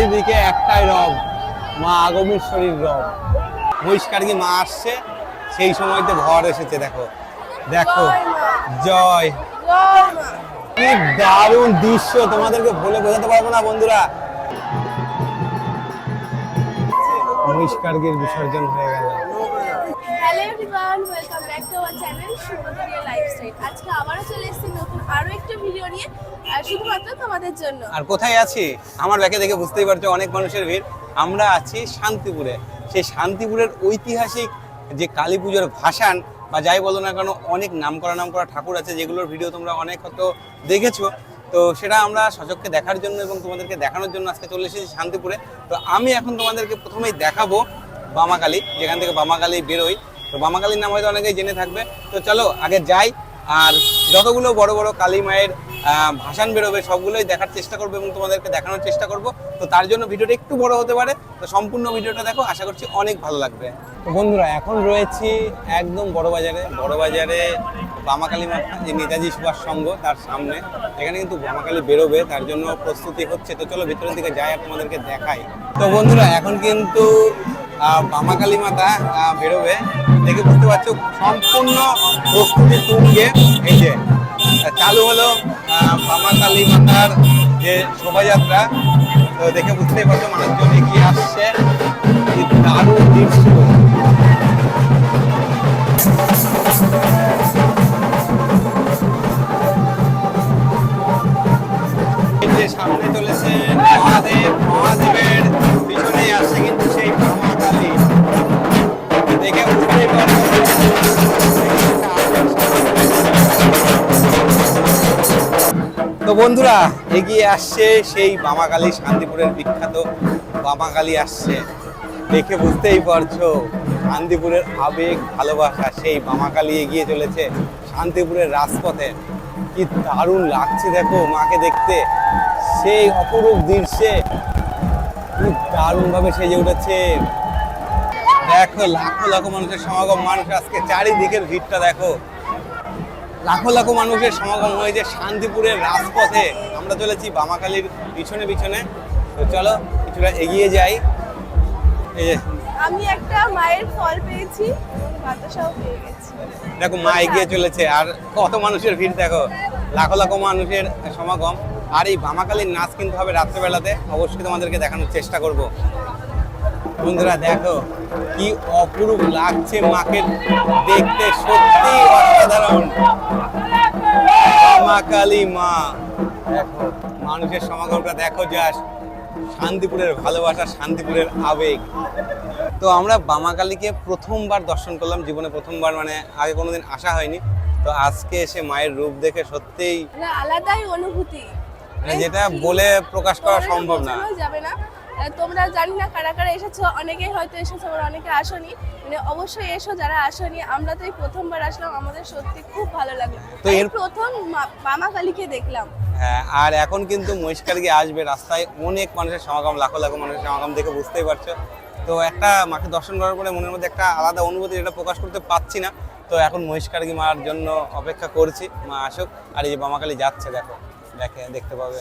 চারিদিকে একটাই রব, মা আগমেশ্বরীর রব। মহিষ্কার কি মা আসছে? সেই সময়তে ঘর এসেছে, দেখো। দেখো। জয়। কি দারুণ দৃশ্য, তোমাদেরকে বলে বোঝাতে পারব না, বন্ধুরা? মহিষ্কারগির বিসর্জন হয়ে গেল। আজকে আবারও চলে এসেছি আরও একটা ভিডিও নিয়ে শুধুমাত্র তোমাদের জন্য। আর কোথায় আছি? আমার ব্যাকে দেখে বুঝতেই পারছ অনেক মানুষের ভিড়। আমরা আছি শান্তিপুরে। সেই শান্তিপুরের ঐতিহাসিক যে কালী পুজোর ভাসান, বা যাই বলো না কেন, অনেক নাম করা নাম করা ঠাকুর আছে, যেগুলোর ভিডিও তোমরা অনেক হয়তো দেখেছ। তো সেটা আমরা সচক্ষে দেখার জন্য এবং তোমাদেরকে দেখানোর জন্য আজকে চলে এসেছি শান্তিপুরে। তো আমি এখন তোমাদেরকে প্রথমেই দেখাবো বামাকালী, যেখান থেকে বামাকালী বেরোই। তো বামাকালীর নাম হয়তো অনেকেই জেনে থাকবে। তো চলো, আগে যাই। আর যতগুলো বড় বড় কালী মায়ের ভাসান বেরোবে, সবগুলোই দেখার চেষ্টা করব এবং তোমাদেরকে দেখানোর চেষ্টা করব। তো তার জন্য ভিডিওটা একটু বড় হতে পারে। তো সম্পূর্ণ ভিডিওটা দেখো, আশা করছি অনেক ভালো লাগবে। তো বন্ধুরা, এখন রয়েছি একদম বড় বাজারে। বড় বাজারে বামাকালী যে নেতাজি সুভাষ সংঘ, তার সামনে। এখানে কিন্তু বামাকালী বেরোবে, তার জন্য প্রস্তুতি হচ্ছে। তো চলো ভিতরের দিকে যাই আর তোমাদেরকে দেখাই। তো বন্ধুরা, এখন কিন্তু আহ, বামাকালী মাতা বেরোবে। দেখে বুঝতে পারছ সম্পূর্ণ প্রস্তুতি তুঙ্গে এই যে চালু হলো আহ, বামাকালী মাতার যে শোভাযাত্রা। তো দেখে বুঝতেই পারছ মানুষজন এগিয়ে আসছে। দারুণ দৃশ্য। সামনে চলেছে মহাদেব মহাদেবের পিছনে আসছে কিন্তু সেই তো বন্ধুরা, এগিয়ে আসছে সেই বামাকালী শান্তিপুরের বিখ্যাত বামাকালী আসছে। দেখে বুঝতেই পারছ, শান্তিপুরের আবেগ, ভালোবাসা, সেই বামাকালী এগিয়ে চলেছে শান্তিপুরের রাজপথে। কি দারুণ লাগছে দেখো মাকে দেখতে। সেই অপরূপ দৃশ্যে কি দারুণভাবে সেজে উঠেছে। দেখো লাখো লাখো মানুষের সমাগম মানুষ আজকে চারিদিকের ভিড়টা দেখো। লাখো লাখো মানুষের সমাগম হয়েছে শান্তিপুরের রাজপথে। আমরা চলেছি বামাকালীর পিছনে পিছনে। তো চলো কিছুটা এগিয়ে যাই। এই যে আমি একটা মায়ের ফল পেয়েছি বাতাসাও পেয়ে গেছি। দেখো মা এগিয়ে চলেছে আর কত মানুষের ভিড় দেখো। লাখো লাখো মানুষের সমাগম। আর এই বামাকালীর নাচ কিন্তু হবে রাত্রেবেলাতে। অবশ্যই তোমাদেরকে দেখানোর চেষ্টা করব। বন্ধুরা দেখো কি অপরূপ লাগছে মাকে দেখতে সত্যি অসাধারণ। মা কালী মা। দেখো মানুষের সমাগমটা দেখো যাস শান্তিপুরের ভালোবাসা শান্তিপুরের আবেগ। তো আমরা বামাকালীকে প্রথমবার দর্শন করলাম জীবনে প্রথমবার মানে আগে কোনোদিন আসা হয়নি। তো আজকে এসে মায়ের রূপ দেখে সত্যিই আলাদাই অনুভূতি। মানে যেটা বলে প্রকাশ করা সম্ভব না। যাবে না তোমরা জানি না কারা কারা এসেছ অনেকেই হয়তো এসেছ আবার অনেকে আসনি। মানে অবশ্যই এসো যারা আসনি আমরা তো এই প্রথমবার আসলাম আমাদের সত্যি খুব ভালো লাগল। তো এই এর- প্রথম মামা কালীকে দেখলাম। হ্যাঁ আর এখন কিন্তু মহিষকারকে আসবে রাস্তায় অনেক মানুষের সমাগম লাখো লাখো মানুষের সমাগম দেখে বুঝতেই পারছ। তো একটা মাকে দর্শন করার পরে মনের মধ্যে একটা আলাদা অনুভূতি যেটা প্রকাশ করতে পারছি না। তো এখন মহিষকারকি মার জন্য অপেক্ষা করছি মা আসুক আর এই যে বামাকালী যাচ্ছে দেখো দেখে দেখতে পাবে।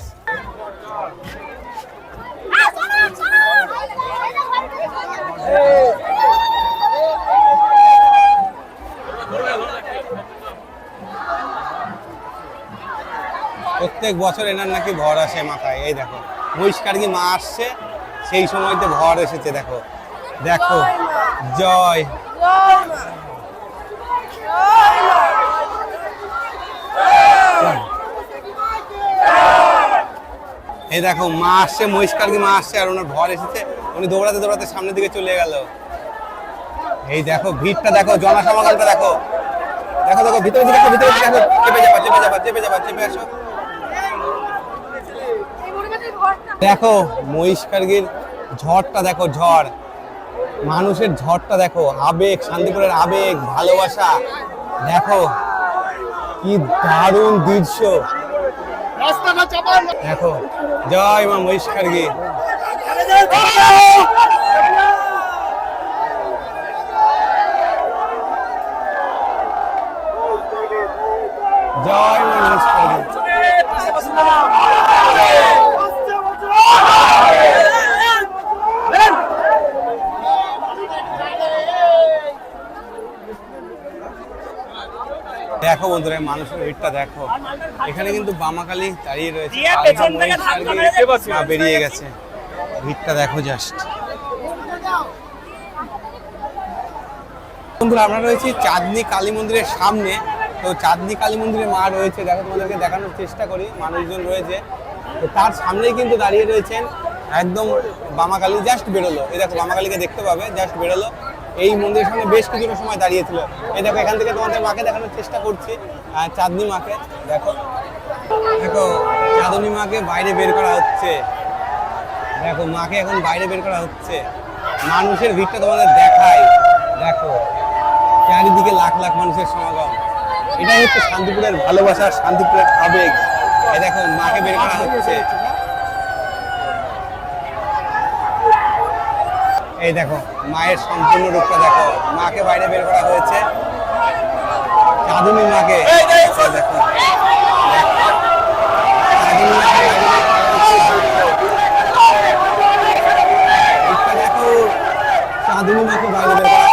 প্রত্যেক বছর এনার নাকি ভর আসে মাথায়, এই দেখো। মহিষকারকি মা আসছে? সেই সময়তে ভর এসেছে, দেখো। দেখো। জয়। জয় মা জয় মা এই দেখো, মা আসছে মহিষকারকি মা আসছে? আর ওনার ভর এসেছে। উনি দৌড়াতে দৌড়াতে সামনের দিকে চলে গেল। এই দেখো, ভিড়টা দেখো, জনসমাগমটা দেখো। দেখো দেখো, ভিতরে দেখো ভিতরে দেখো। চেপে যাবা চেপে যাবা চেপে যাবা, চেপে আসো। দেখো, মহিষকার্গির ঝড়টা দেখো, ঝড়। মানুষের ঝড়টা দেখো, আবেগ, শান্তিপুরের আবেগ, ভালোবাসা। দেখো, কি দারুণ দৃশ্য। দেখো জয় মা মহিষকার্গি জয় মা মহিষকার্গি দেখো বন্ধুরা মানুষের ভিড়টা দেখো। এখানে কিন্তু বামাকালি দাঁড়িয়ে রয়েছে। বেরিয়ে গেছে। ভিড়টা দেখো জাস্ট বন্ধুরা আমরা রয়েছি চাঁদনি কালী মন্দিরের সামনে। তো চাঁদনি কালী মন্দিরে মা রয়েছে দেখো তোমাদেরকে দেখানোর চেষ্টা করি মানুষজন রয়েছে। তো তার সামনেই কিন্তু দাঁড়িয়ে রয়েছেন একদম বামাকালী জাস্ট বেরোলো। এই দেখো বামাকালীকে দেখতে পাবে জাস্ট বেরোলো। এই মন্দিরের সামনে বেশ কিছুটা সময় দাঁড়িয়েছিল। এই দেখো এখান থেকে তোমাদের মাকে দেখানোর চেষ্টা করছি আহ, চাঁদনি মাকে। দেখো দেখো চাঁদনি মাকে বাইরে বের করা হচ্ছে। দেখো মাকে এখন বাইরে বের করা হচ্ছে। মানুষের ভিড়টা তোমাদের দেখায় দেখো চারিদিকে লাখ লাখ মানুষের সমাগম। এটাই হচ্ছে শান্তিপুরের ভালোবাসা শান্তিপুরের আবেগ। এই দেখো মাকে বের করা হচ্ছে। এই দেখো মায়ের সম্পূর্ণ রূপটা দেখো। মাকে বাইরে বের করা হয়েছে। চাঁদুনি মাকে দেখো। চাঁদুনি মাকে বাইরে বের করা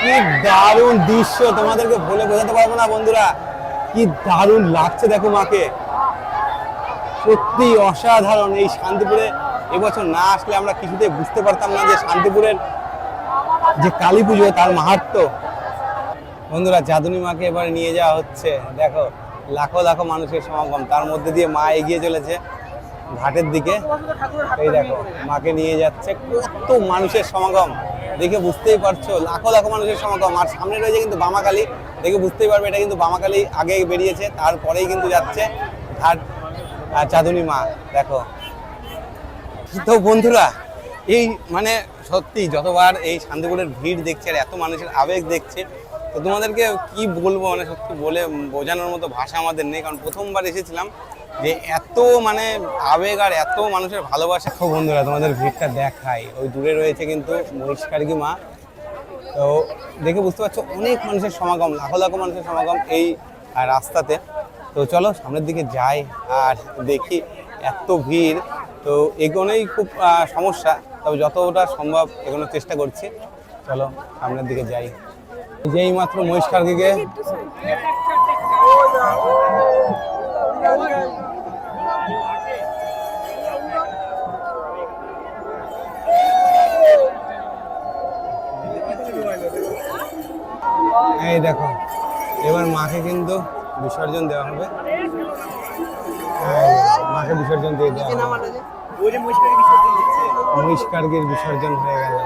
কি দারুণ দৃশ্য তোমাদেরকে বলে বোঝাতে পারব না বন্ধুরা। কি দারুণ লাগছে দেখো মাকে। সত্যি অসাধারণ এই শান্তিপুরে। এবছর না আসলে আমরা কিছুতেই বুঝতে পারতাম না যে শান্তিপুরের যে কালী পুজো, তার মাহাত্ম। বন্ধুরা চাঁদনী মাকে এবারে নিয়ে যাওয়া হচ্ছে। দেখো, লাখো লাখো মানুষের সমাগম। তার মধ্যে দিয়ে মা এগিয়ে চলেছে ঘাটের দিকে। এই দেখো, মাকে নিয়ে যাচ্ছে কত মানুষের সমাগম। দেখে বুঝতেই পারছ, লাখো লাখো মানুষের সমাগম। আর সামনে রয়েছে কিন্তু বামাকালী। দেখে বুঝতেই পারবে, এটা কিন্তু বামাকালী আগে বেরিয়েছে, তারপরেই কিন্তু যাচ্ছে ঘাট আর চাঁদনী মা, দেখো। তো বন্ধুরা, এই মানে সত্যি যতবার এই শান্তিপুরের ভিড় দেখছে আর এত মানুষের আবেগ দেখছে, তো তোমাদেরকে কি বলব মানে সত্যি বলে বোঝানোর মতো ভাষা আমাদের নেই। কারণ প্রথমবার এসেছিলাম যে এত মানে আবেগ আর এত মানুষের ভালোবাসা। তো বন্ধুরা, তোমাদের ভিড়টা দেখাই। ওই দূরে রয়েছে কিন্তু মহিষকার্গী মা। তো দেখে বুঝতে পারছ, অনেক মানুষের সমাগম, লাখো লাখো মানুষের সমাগম এই রাস্তাতে। তো চলো সামনের দিকে যাই আর দেখি এত ভিড়। তো এগোনোই খুব সমস্যা, তবে যতটা সম্ভব এগোনোর চেষ্টা করছি। চলো সামনের দিকে যাই। যেই মাত্র মহিষ কার্গিকে এই দেখো, এবার মাকে কিন্তু বিসর্জন দেওয়া হবে। মাকে বিসর্জন দিয়ে দেওয়া হবে। বিসর্জন কার্গের হয়ে গেল।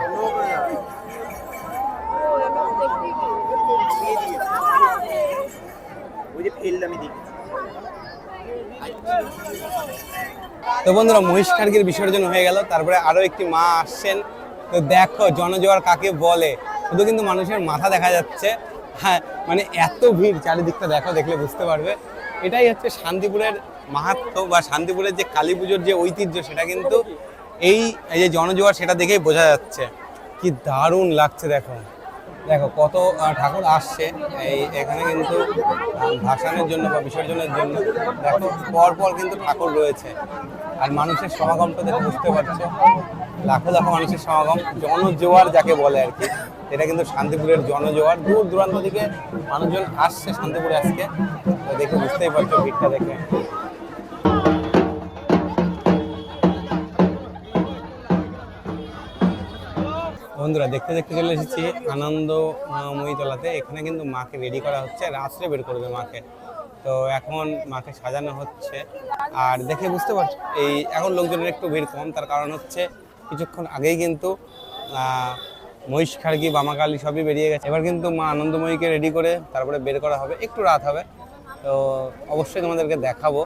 তো বন্ধুরা মহিষ খার্গের বিসর্জন হয়ে গেল। তারপরে আরও একটি মা আসছেন। তো দেখো, জনজোয়ার কাকে বলে? শুধু কিন্তু মানুষের মাথা দেখা যাচ্ছে। হ্যাঁ মানে এত ভিড়, চারিদিকটা দেখো, দেখলে বুঝতে পারবে। এটাই হচ্ছে শান্তিপুরের মাহাত্ম বা শান্তিপুরের যে কালী পুজোর যে ঐতিহ্য, সেটা কিন্তু এই যে জনজোয়ার, সেটা দেখেই বোঝা যাচ্ছে। কি দারুণ লাগছে, দেখো। দেখো, কত ঠাকুর আসছে। এই, এখানে কিন্তু ভাসানের জন্য বা বিসর্জনের জন্য, দেখো, পর পর কিন্তু ঠাকুর রয়েছে। আর মানুষের সমাগমটা দেখে বুঝতে পারছ। লাখো লাখো মানুষের সমাগম, জনজোয়ার যাকে বলে আর কি। এটা কিন্তু শান্তিপুরের জনজোয়ার। দূর দূরান্ত থেকে মানুষজন আসছে শান্তিপুরে আজকে। তো দেখে বুঝতেই পারছ ভিড়টা দেখে। বন্ধুরা, দেখতে দেখতে চলে এসেছি আনন্দময়ী তলাতে এখানে কিন্তু মাকে রেডি করা হচ্ছে রাত্রে বের করবে মাকে। তো এখন মাকে সাজানো হচ্ছে। আর দেখে বুঝতে পারছ, এই এখন লোকজনের একটু ভিড় কম, তার কারণ হচ্ছে কিছুক্ষণ আগেই কিন্তু মহিষ খাড়গি বামাকালী সবই বেরিয়ে গেছে। এবার কিন্তু মা আনন্দময়ীকে রেডি করে তারপরে বের করা হবে। একটু রাত হবে, তো অবশ্যই তোমাদেরকে দেখাবো।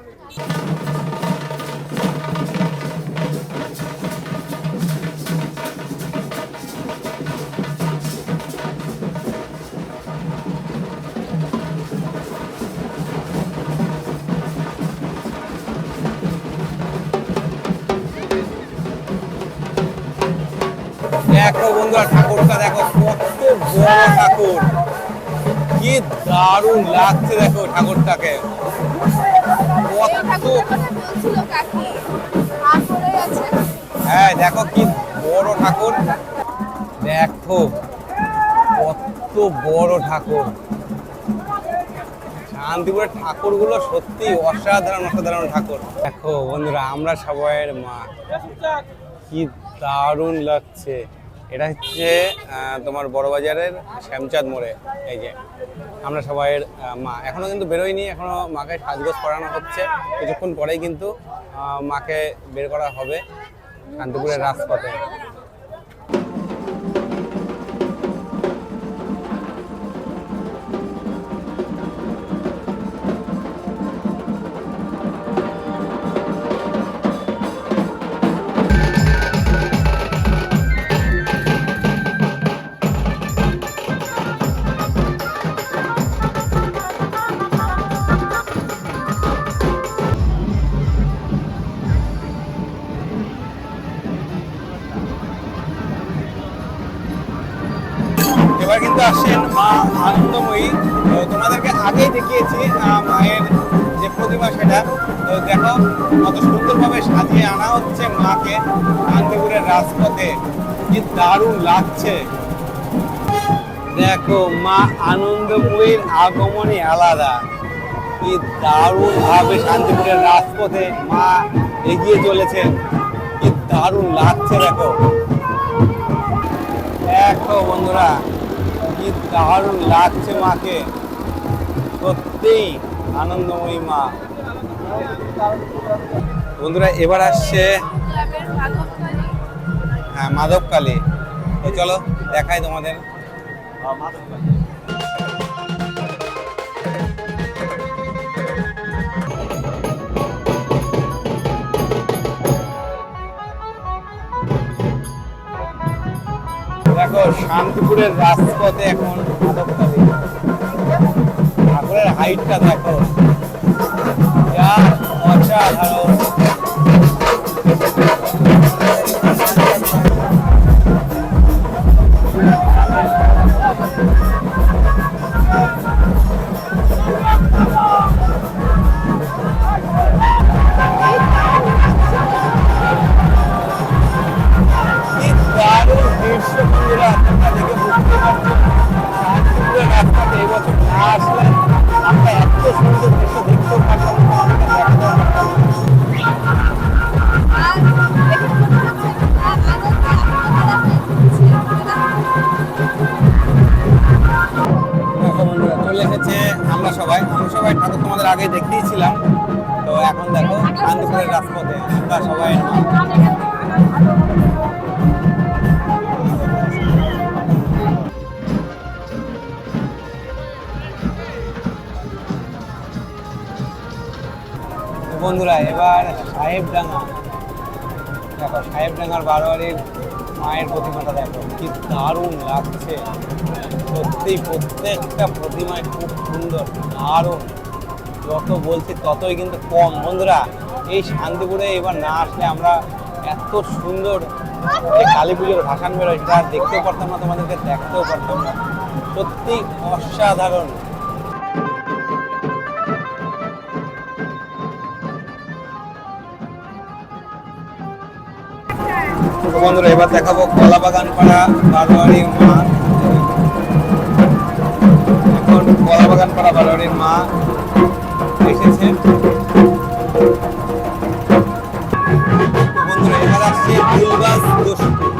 ঠাকুর কি দারুণ লাগছে দেখো ঠাকুরটাকে। হ্যাঁ দেখো কি বড় ঠাকুর। দেখো কত বড় ঠাকুর। শান্তিপুরের ঠাকুরগুলো সত্যি অসাধারণ অসাধারণ ঠাকুর। দেখো বন্ধুরা আমরা সবাইয়ের মা। কি দারুণ লাগছে। এটা হচ্ছে তোমার বড়বাজারের শ্যামচাঁদ মোড়ে, এই যে। আমরা সবাইয়ের মা। এখনও কিন্তু বেরোয়নি, এখনও মাকে সাজগোজ করানো হচ্ছে। কিছুক্ষণ পরেই কিন্তু মাকে বের করা হবে শান্তিপুরের রাজপথে। আহ, মায়ের যে প্রতিমা সেটা। তো দেখো কত সুন্দরভাবে সাজিয়ে আনা হচ্ছে মাকে শান্তিপুরের রাজপথে। কি দারুণ লাগছে। দেখো মা আনন্দময়ীর আগমনই আলাদা। কি দারুণ ভাবে শান্তিপুরের রাজপথে মা এগিয়ে চলেছেন। কি দারুণ লাগছে দেখো। দেখো বন্ধুরা কি দারুণ লাগছে মাকে। সত্যিই আনন্দময়ী মা। বন্ধুরা, এবার আসছে মাধবকালী হ্যাঁ মাধব কালী তো চলো, দেখাই তোমাদের। দেখো, শান্তিপুরের রাজপথে এখন মাধবকালী। ঠাকুরের হাইটটা দেখো। যা অসাধারণ বন্ধুরা, এবার সাহেবডাঙ্গা দেখো সাহেবডাঙ্গার বারোয়ারির মায়ের প্রতিমাটা দেখো, কি দারুণ লাগছে। সত্যি প্রত্যেকটা প্রতিমায় খুব সুন্দর, দারুণ। যত বলছি ততই কিন্তু কম। বন্ধুরা, এই শান্তিপুরে এবার না আসলে আমরা এত সুন্দর যে কালী পুজোর ভাসান বেরোয়, সেটা দেখতেও পারতাম না, তোমাদেরকে দেখতেও পারতাম না। সত্যি অসাধারণ। বন্ধুরা, এবার দেখাবো কলা বাগান পাড়া বারোয়ারির মা। এখন কলা বাগান পাড়া বারোয়ারির মা এসেছে। বন্ধুরা, এবার আসছে ফুলগাছ দোষপুর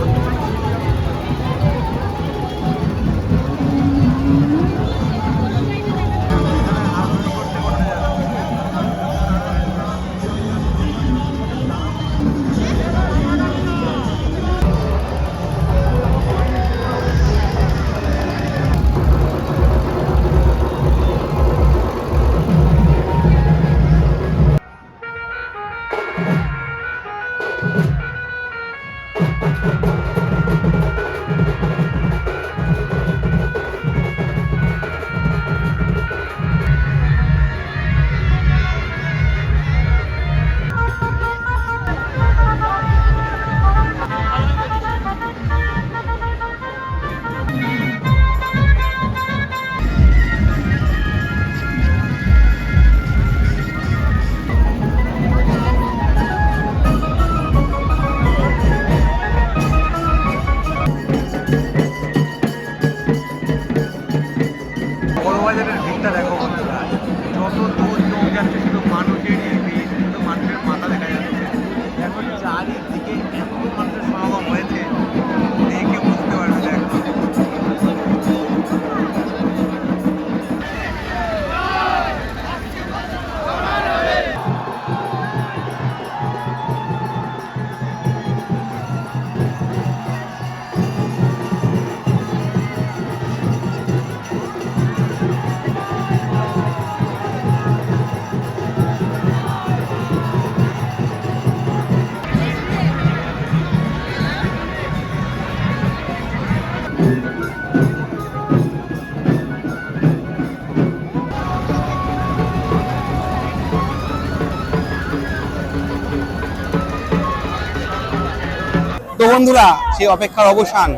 বন্ধুরা, সেই অপেক্ষার অবসান।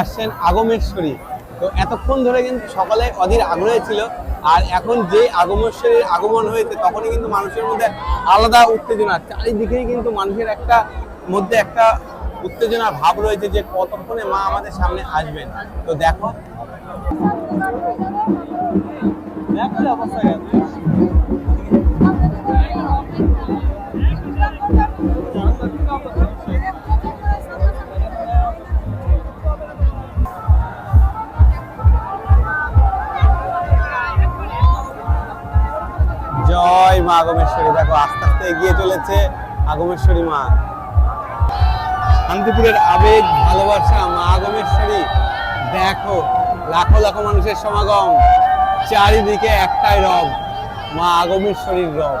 আসছেন আগমেশ্বরী। তো এতক্ষণ ধরে কিন্তু সকলে অধীর আগ্রহে ছিল, আর এখন যে আগমেশ্বরীর আগমন হয়েছে, তখনই কিন্তু মানুষের মধ্যে আলাদা উত্তেজনা। চারিদিকেই কিন্তু মানুষের একটা, মধ্যে একটা উত্তেজনা ভাব রয়েছে যে কতক্ষণে মা আমাদের সামনে আসবেন। তো দেখো। অবস্থা গেছে। মা আগমেশ্বরী। দেখো, আস্তে আস্তে এগিয়ে চলেছে আগমেশ্বরী মা। শান্তিপুরের আবেগ, ভালোবাসা, মা আগমেশ্বরী। দেখো, লাখো লাখো মানুষের সমাগম। চারিদিকে একটাই রব, মা আগমেশ্বরীর রব।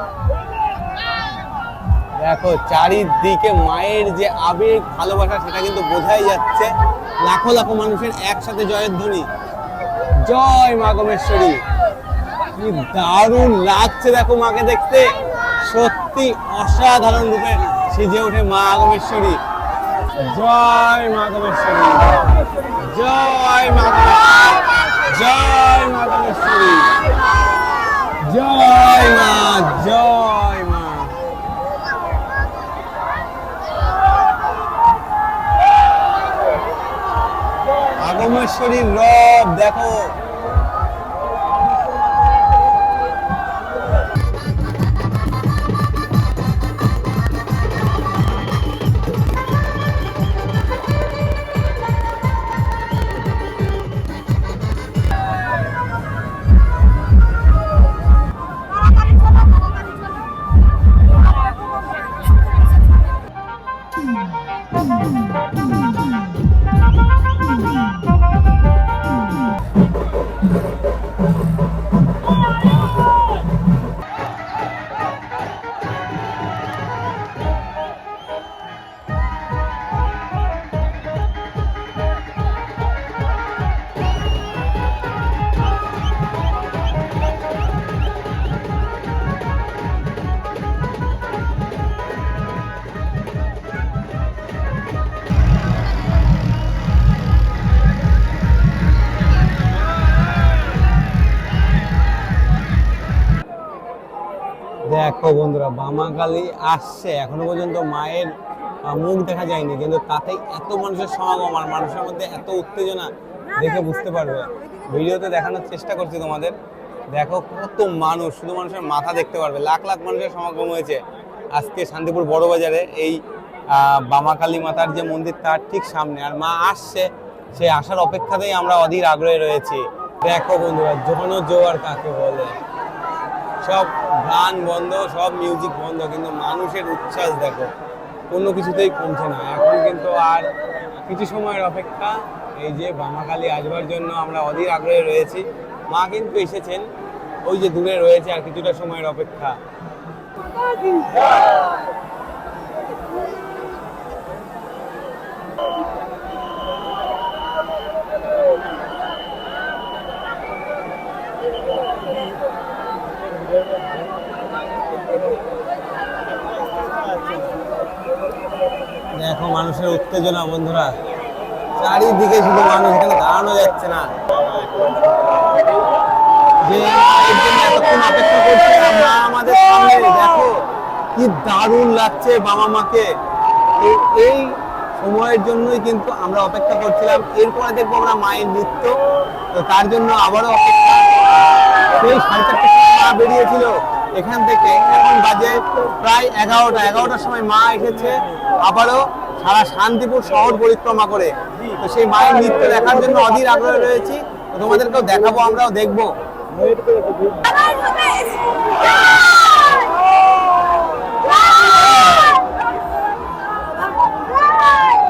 দেখো, চারিদিকে মায়ের যে আবেগ, ভালোবাসা, সেটা কিন্তু বোঝাই যাচ্ছে লাখো লাখো মানুষের একসাথে জয়ের ধ্বনি। জয় মা আগমেশ্বরী। কি দারুণ লাগছে দেখো মাকে দেখতে। সত্যি অসাধারণ রূপে সেজে ওঠে মা আগমেশ্বরী। জয় মা আগমেশ্বরী। জয় মা জয় মা আগমেশ্বরী। জয় মা জয় মা। আগমেশ্বরীর রব দেখো। দেখো বন্ধুরা বামা কালী আসছে এখনও পর্যন্ত মায়ের মুখ দেখা যায়নি কিন্তু তাতেই এত মানুষের সমাগম আর মানুষের মধ্যে এত উত্তেজনা দেখে বুঝতে পারবে। ভিডিওতে দেখানোর চেষ্টা করছি তোমাদের। দেখো কত মানুষ শুধু মানুষের মাথা দেখতে পারবে। লাখ লাখ মানুষের সমাগম হয়েছে আজকে শান্তিপুর বড় বাজারে এই আহ, বামা কালী মাতার যে মন্দির তার ঠিক সামনে। আর মা আসছে সে আসার অপেক্ষাতেই আমরা অধীর আগ্রহে রয়েছি। দেখো বন্ধুরা জন জোয়ার কাকে বলে? সব গান বন্ধ, সব মিউজিক বন্ধ, কিন্তু মানুষের উচ্ছ্বাস দেখো অন্য কিছুতেই কমছে না। এখন কিন্তু আর কিছু সময়ের অপেক্ষা, এই যে বামাকালী আসবার জন্য আমরা অধীর আগ্রহে রয়েছি। মা কিন্তু এসেছেন, ওই যে দূরে রয়েছে আর কিছুটা সময়ের অপেক্ষা। দেখো মানুষের উত্তেজনা, বন্ধুরা। চারিদিকে শুধু মানুষ, এখানে দাঁড়ানো যাচ্ছে না। যে এতক্ষণ অপেক্ষা মা আমাদের কি দারুণ লাগছে বাবা মাকে। এই- সময়ের জন্যই কিন্তু আমরা অপেক্ষা করছিলাম। এরপরে দেখব আমরা মায়ের তো তার জন্য আবারও অপেক্ষা। সেই বেরিয়েছিল এখান থেকে। এখন বাজে প্রায় এগারোটা। এগারোটার সময় মা এসেছে। আবারও সারা শান্তিপুর শহর পরিক্রমা করে। তো সেই মায়ের নৃত্য দেখার জন্য অধীর আগ্রহে রয়েছি। তোমাদেরকেও দেখাবো, আমরাও দেখব।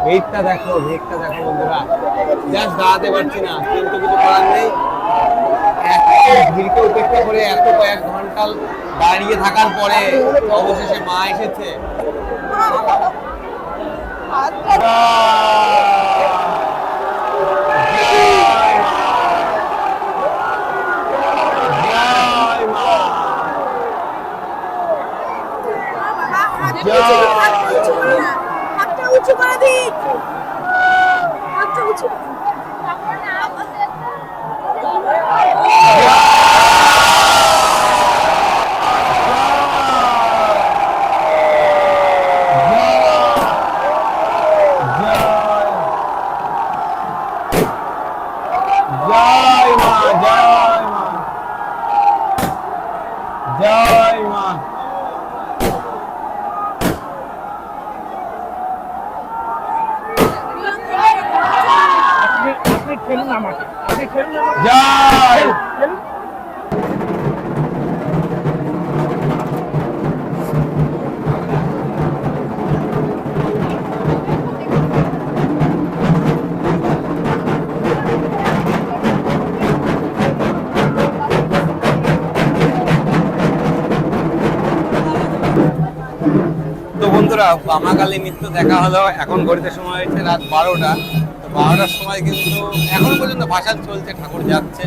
ভিড়টা দেখো ভিড়টা দেখো বন্ধুরা। জাস্ট দাঁড়াতে পারছি না, কিন্তু কিছু করার নেই। ভিড়কে উপেক্ষা করে এত কয়েক ঘণ্টা দাঁড়িয়ে থাকার পরে অবশেষে মা এসেছে। হাতটা উঁচু করে দিন হাতটা উঁচু জয় বন্ধুরা বামাকালী নৃত্য দেখা হলো। এখন ঘড়িতে সময় হয়েছে রাত বারোটা। বারোটার সময় কিন্তু এখন পর্যন্ত ভাষা চলছে, ঠাকুর যাচ্ছে।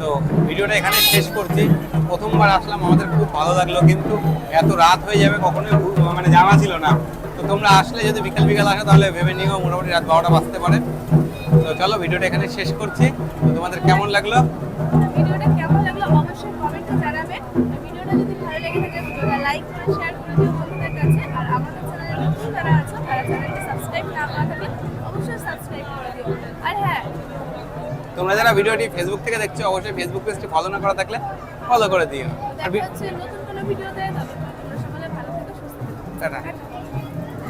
তো ভিডিওটা এখানে শেষ করছি। প্রথমবার আসলাম, আমাদের খুব ভালো লাগল, কিন্তু এত রাত হয়ে যাবে, কখনোই মানে জানা ছিল না। তো তোমরা আসলে যদি বিকাল বিকাল আসো, তাহলে ভেবে নিও, মোটামুটি রাত বারোটা বাঁচতে পারে। তো চলো, ভিডিওটা এখানে শেষ করছি। তো তোমাদের কেমন লাগল? ভিডিওটা তোমরা যারা ভিডিওটি ফেসবুক থেকে দেখছ অবশ্যই ফেসবুক পেজটি ফলো না করা থাকলে ফলো করে দিও। আর ভিডিও তবে তোমরা সকালে ভালো থেকো সুস্থ থেকো। টাটা।